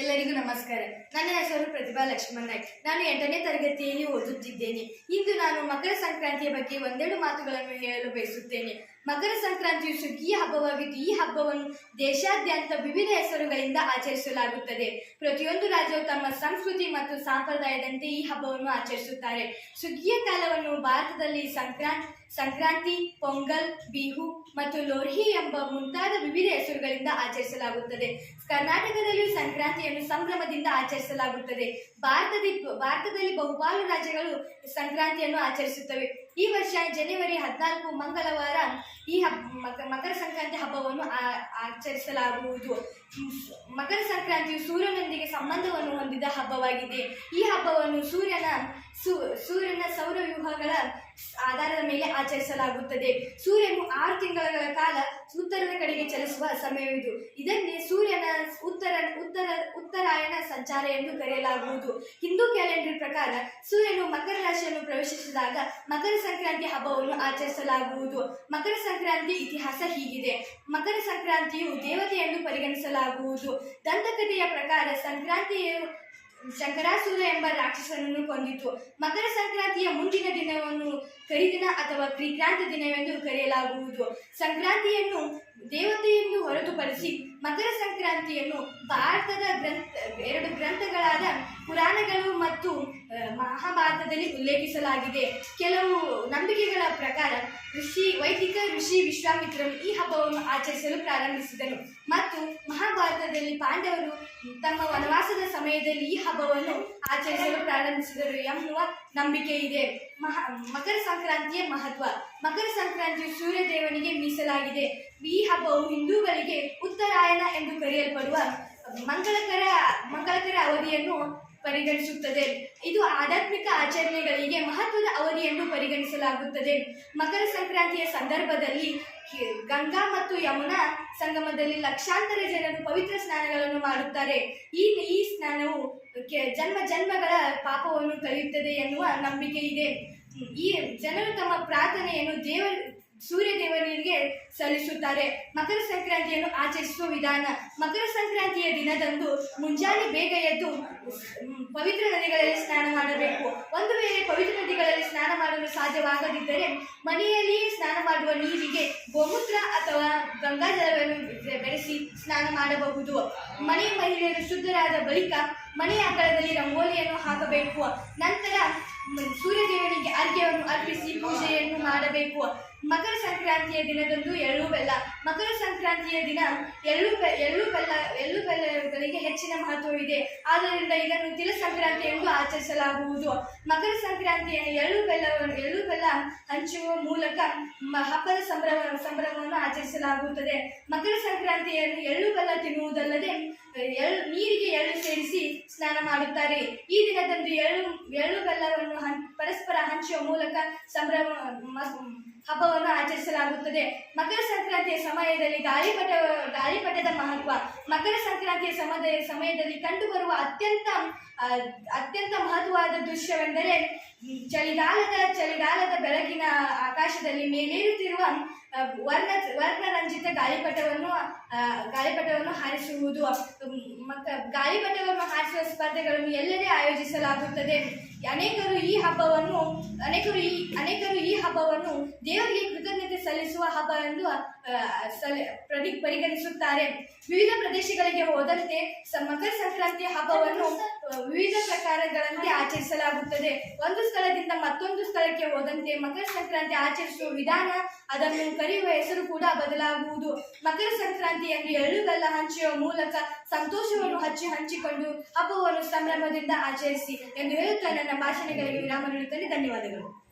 ಎಲ್ಲರಿಗೂ ನಮಸ್ಕಾರ. ನನ್ನ ಹೆಸರು ಪ್ರತಿಭಾ ಲಕ್ಷ್ಮಣ್ ನಾಯ್ಕ್ ನಾನು ಎಂಟನೇ ತರಗತಿಯಲ್ಲಿ ಓದುತ್ತಿದ್ದೇನೆ. ಇಂದು ನಾನು ಮಕರ ಸಂಕ್ರಾಂತಿಯ ಬಗ್ಗೆ ಒಂದೆರಡು ಮಾತುಗಳನ್ನು ಹೇಳಲು ಬಯಸುತ್ತೇನೆ. ಮಕರ ಸಂಕ್ರಾಂತಿಯು ಸುಗ್ಗಿಯ ಹಬ್ಬವಾಗಿದ್ದು, ಈ ಹಬ್ಬವನ್ನು ದೇಶಾದ್ಯಂತ ವಿವಿಧ ಹೆಸರುಗಳಿಂದ ಆಚರಿಸಲಾಗುತ್ತದೆ. ಪ್ರತಿಯೊಂದು ರಾಜ್ಯವು ತಮ್ಮ ಸಂಸ್ಕೃತಿ ಮತ್ತು ಸಂಪ್ರದಾಯದಂತೆ ಈ ಹಬ್ಬವನ್ನು ಆಚರಿಸುತ್ತಾರೆ. ಸುಗ್ಗಿಯ ಕಾಲವನ್ನು ಭಾರತದಲ್ಲಿ ಸಂಕ್ರಾಂತಿ ಸಂಕ್ರಾಂತಿ, ಪೊಂಗಲ್, ಬಿಹು ಮತ್ತು ಲೋರ್ಹಿ ಎಂಬ ಮುಂತಾದ ವಿವಿಧ ಹೆಸರುಗಳಿಂದ ಆಚರಿಸಲಾಗುತ್ತದೆ. ಕರ್ನಾಟಕದಲ್ಲಿಯೂ ಸಂಕ್ರಾಂತಿಯನ್ನು ಸಂಭ್ರಮದಿಂದ ಆಚರಿಸಲಾಗುತ್ತದೆ. ಭಾರತದ, ಭಾರತದಲ್ಲಿ ಬಹುಪಾಲು ರಾಜ್ಯಗಳು ಸಂಕ್ರಾಂತಿಯನ್ನು ಆಚರಿಸುತ್ತವೆ. ಈ ವರ್ಷ ಜನವರಿ ಹದಿನಾಲ್ಕು ಮಂಗಳವಾರ ಈ ಹಬ್ಬ ಮಕರ ಸಂಕ್ರಾಂತಿ ಹಬ್ಬವನ್ನು ಆಚರಿಸಲಾಗುವುದು. ಮಕರ ಸಂಕ್ರಾಂತಿಯು ಸೂರ್ಯನೊಂದಿಗೆ ಸಂಬಂಧವನ್ನು ಹೊಂದಿದ ಹಬ್ಬವಾಗಿದೆ. ಈ ಹಬ್ಬವನ್ನು ಸೂರ್ಯನ ಸೂರ್ಯನ ಸೌರವ್ಯೂಹಗಳ ಆಧಾರದ ಮೇಲೆ ಆಚರಿಸಲಾಗುತ್ತದೆ. ಸೂರ್ಯನು ಆರು ತಿಂಗಳ ಕಾಲ ಉತ್ತರದ ಕಡೆಗೆ ಚಲಿಸುವ ಸಮಯವಿದು. ಇದನ್ನೇ ಸೂರ್ಯನ ಉತ್ತರ ಉತ್ತರ, ಉತ್ತರಾಯಣ ಸಂಚಾರ ಎಂದು ಕರೆಯಲಾಗುವುದು. ಹಿಂದೂ ಕ್ಯಾಲೆಂಡರ್ ಪ್ರಕಾರ ಸೂರ್ಯನು ಮಕರ ರಾಶಿಯನ್ನು ಪ್ರವೇಶಿಸಿದಾಗ ಮಕರ ಸಂಕ್ರಾಂತಿ ಹಬ್ಬವನ್ನು ಆಚರಿಸಲಾಗುವುದು. ಮಕರ ಸಂಕ್ರಾಂತಿ ಇತಿಹಾಸ ಹೀಗಿದೆ. ಮಕರ ಸಂಕ್ರಾಂತಿಯು ದೇವತೆಯನ್ನು ಪರಿಗಣಿಸಲಾಗುವುದು. ದಂತಕಥೆಯ ಪ್ರಕಾರ ಸಂಕ್ರಾಂತಿಯು ಶಂಕರಾಸುರ ಎಂಬ ರಾಕ್ಷಸನನ್ನು ಕೊಂದಿತು. ಮಕರ ಸಂಕ್ರಾಂತಿಯ ಮುಂದಿನ ದಿನವನ್ನು ಕರಿದಿನ ಅಥವಾ ಪ್ರೀಕ್ರಾಂತಿ ದಿನವೆಂದು ಕರೆಯಲಾಗುವುದು. ಸಂಕ್ರಾಂತಿಯನ್ನು ದೇವತೆಯನ್ನು ಹೊರತುಪಡಿಸಿ ಮಕರ ಸಂಕ್ರಾಂತಿಯನ್ನು ಭಾರತದ ಗ್ರಂಥ, ಎರಡು ಗ್ರಂಥಗಳಾದ ಪುರಾಣಗಳು ಮತ್ತು ಮಹಾಭಾರತದಲ್ಲಿ ಉಲ್ಲೇಖಿಸಲಾಗಿದೆ. ಕೆಲವು ನಂಬಿಕೆಗಳ ಪ್ರಕಾರ ಋಷಿ ವೈದಿಕ ಋಷಿ ವಿಶ್ವಾಮಿತ್ರನು ಈ ಹಬ್ಬವನ್ನು ಆಚರಿಸಲು ಪ್ರಾರಂಭಿಸಿದರು. ಮತ್ತು ಮಹಾಭಾರತದಲ್ಲಿ ಪಾಂಡವರು ತಮ್ಮ ವನವಾಸದ ಸಮಯದಲ್ಲಿ ಈ ಹಬ್ಬವನ್ನು ಆಚರಿಸಲು ಪ್ರಾರಂಭಿಸಿದರು ಎನ್ನುವ ನಂಬಿಕೆ ಇದೆ. ಮಹಾ, ಮಕರ ಸಂಕ್ರಾಂತಿಯ ಮಹತ್ವ. ಮಕರ ಸಂಕ್ರಾಂತಿಯು ಸೂರ್ಯದೇವನಿಗೆ ಮೀಸಲಾಗಿದೆ. ಈ ಹಬ್ಬವು ಹಿಂದೂಗಳಿಗೆ ಉತ್ತರಾಯಣ ಎಂದು ಕರೆಯಲ್ಪಡುವ ಮಂಗಳಕರ ಮಂಗಳಕರ ಅವಧಿಯನ್ನು ಪರಿಗಣಿಸುತ್ತದೆ. ಇದು ಆಧ್ಯಾತ್ಮಿಕ ಆಚರಣೆಗಳಿಗೆ ಮಹತ್ವದ ಅವಧಿಯನ್ನು ಪರಿಗಣಿಸಲಾಗುತ್ತದೆ. ಮಕರ ಸಂಕ್ರಾಂತಿಯ ಸಂದರ್ಭದಲ್ಲಿ ಗಂಗಾ ಮತ್ತು ಯಮುನಾ ಸಂಗಮದಲ್ಲಿ ಲಕ್ಷಾಂತರ ಜನರು ಪವಿತ್ರ ಸ್ನಾನಗಳನ್ನು ಮಾಡುತ್ತಾರೆ. ಈ ಈ ಸ್ನಾನವು ಜನ್ಮ ಜನ್ಮಗಳ ಪಾಪವನ್ನು ಕಳೆಯುತ್ತದೆ ಎನ್ನುವ ನಂಬಿಕೆ ಇದೆ ಈ ಜನರು ತಮ್ಮ ಪ್ರಾರ್ಥನೆಯನ್ನು ದೇವ ಸೂರ್ಯ ದೇವನಿಗೆ ಸಲ್ಲಿಸುತ್ತಾರೆ. ಮಕರ ಸಂಕ್ರಾಂತಿಯನ್ನು ಆಚರಿಸುವ ವಿಧಾನ. ಮಕರ ಸಂಕ್ರಾಂತಿಯ ದಿನದಂದು ಮುಂಜಾನೆ ಬೇಗ ಎದ್ದು ಪವಿತ್ರ ನದಿಗಳಲ್ಲಿ ಸ್ನಾನ ಮಾಡಬೇಕು. ಒಂದು ವೇಳೆ ಪವಿತ್ರ ನದಿಗಳಲ್ಲಿ ಸ್ನಾನ ಮಾಡಲು ಸಾಧ್ಯವಾಗದಿದ್ದರೆ ಮನೆಯಲ್ಲಿಯೇ ಸ್ನಾನ ಮಾಡುವ ನೀರಿಗೆ ಗೋಮೂತ್ರ ಅಥವಾ ಗಂಗಾಜಲವನ್ನು ಬೆರೆಸಿ ಸ್ನಾನ ಮಾಡಬಹುದು. ಮನೆಯ ಮಹಿಳೆಯರು ಶುದ್ಧರಾದ ಬಳಿಕ ಮನೆಯ ಅಂಗಳದಲ್ಲಿ ರಂಗೋಲಿಯನ್ನು ಹಾಕಬೇಕು. ನಂತರ ಸೂರ್ಯದೇವನಿಗೆ ಅರ್ಘ್ಯವನ್ನು ಅರ್ಪಿಸಿ ಮಾಡಬೇಕು. ಮಕರ ಸಂಕ್ರಾಂತಿಯ ದಿನದಂದು ಎಳ್ಳು ಬೆಲ್ಲ. ಮಕರ ಸಂಕ್ರಾಂತಿಯ ದಿನ ಎಳ್ಳು ಬೆ, ಎಳ್ಳು ಬೆಲ್ಲ, ಎಳ್ಳು ಬೆಲ್ಲಗಳಿಗೆ ಹೆಚ್ಚಿನ ಮಹತ್ವವಿದೆ ಆದ್ದರಿಂದ ಇದನ್ನು ತಿಲ ಸಂಕ್ರಾಂತಿ ಎಂದು ಆಚರಿಸಲಾಗುವುದು. ಮಕರ ಸಂಕ್ರಾಂತಿಯ ಎಳ್ಳು ಬೆಲ್ಲವನ್ನು, ಎಳ್ಳು ಬೆಲ್ಲ ಹಂಚುವ ಮೂಲಕ ಹಬ್ಬದ ಸಂಭ್ರಮ, ಸಂಭ್ರಮವನ್ನು ಆಚರಿಸಲಾಗುತ್ತದೆ. ಮಕರ ಸಂಕ್ರಾಂತಿಯನ್ನು ಎಳ್ಳು ಬೆಲ್ಲ ತಿನ್ನುವುದಲ್ಲದೆ ಎಳ್ಳು ನೀರಿಗೆ ಎಳ್ಳು ಸೇರಿಸಿ ಸ್ನಾನ ಮಾಡುತ್ತಾರೆ. ಈ ದಿನದಂದು ಎಳ್ಳು ಎಳ್ಳು ಬೆಲ್ಲವನ್ನು ಪರಸ್ಪರ ಹಂಚುವ ಮೂಲಕ ಸಂಭ್ರಮ ಹಬ್ಬವನ್ನು ಆಚರಿಸಲಾಗುತ್ತದೆ. ಮಕರ ಸಂಕ್ರಾಂತಿಯ ಸಮಯದಲ್ಲಿ ಗಾಳಿಪಟ, ಗಾಳಿಪಟದ ಮಹತ್ವ. ಮಕರ ಸಂಕ್ರಾಂತಿಯ ಸಮದ, ಸಮಯದಲ್ಲಿ ಕಂಡುಬರುವ ಅತ್ಯಂತ ಅತ್ಯಂತ ಮಹತ್ವವಾದ ದೃಶ್ಯವೆಂದರೆ, ಚಳಿಗಾಲದ ಚಳಿಗಾಲದ ಬೆಳಗಿನ ಆಕಾಶದಲ್ಲಿ ಮೇಲೇರುತ್ತಿರುವ ವರ್ಣ, ವರ್ಣರಂಜಿತ ಗಾಳಿಪಟವನ್ನು ಗಾಳಿಪಟವನ್ನು ಹಾರಿಸುವುದು. ಗಾಳಿಪಟವನ್ನು ಹಾರಿಸುವ ಸ್ಪರ್ಧೆಗಳನ್ನು ಎಲ್ಲೆಡೆ ಆಯೋಜಿಸಲಾಗುತ್ತದೆ. ಅನೇಕರು ಈ ಹಬ್ಬವನ್ನು, ಅನೇಕರು ಈ ಅನೇಕರು ಈ ಹಬ್ಬವನ್ನು ದೇವರಿಗೆ ಕೃತಜ್ಞತೆ ಸಲ್ಲಿಸುವ ಹಬ್ಬ ಎಂದು ಸಲ ಪ್ರತಿ ಪರಿಗಣಿಸುತ್ತಾರೆ. ವಿವಿಧ ಪ್ರದೇಶಗಳಿಗೆ ಹೋದಂತೆ ಮಕರ ಸಂಕ್ರಾಂತಿ ಹಬ್ಬವನ್ನು ವಿವಿಧ ಪ್ರಕಾರಗಳಂತೆ ಆಚರಿಸಲಾಗುತ್ತದೆ. ಒಂದು ಸ್ಥಳದಿಂದ ಮತ್ತೊಂದು ಸ್ಥಳಕ್ಕೆ ಹೋದಂತೆ ಮಕರ ಸಂಕ್ರಾಂತಿ ಆಚರಿಸುವ ವಿಧಾನ ಅದನ್ನು ಕರೆಯುವ ಹೆಸರು ಕೂಡ ಬದಲಾಗುವುದು. ಮಕರ ಸಂಕ್ರಾಂತಿಯನ್ನು ಎಳ್ಳು ಬೆಲ್ಲ ಹಂಚುವ ಮೂಲಕ ಸಂತೋಷವನ್ನು ಹಚ್ಚಿ ಹಂಚಿಕೊಂಡು ಹಬ್ಬವನ್ನು ಸಂಭ್ರಮದಿಂದ ಆಚರಿಸಿ ಎಂದು ಹೇಳುತ್ತಾ ನನ್ನ ಭಾಷಣಗಳಿಗೆ ವಿರಾಮ ನೀಡುತ್ತೇನೆ ಧನ್ಯವಾದಗಳು.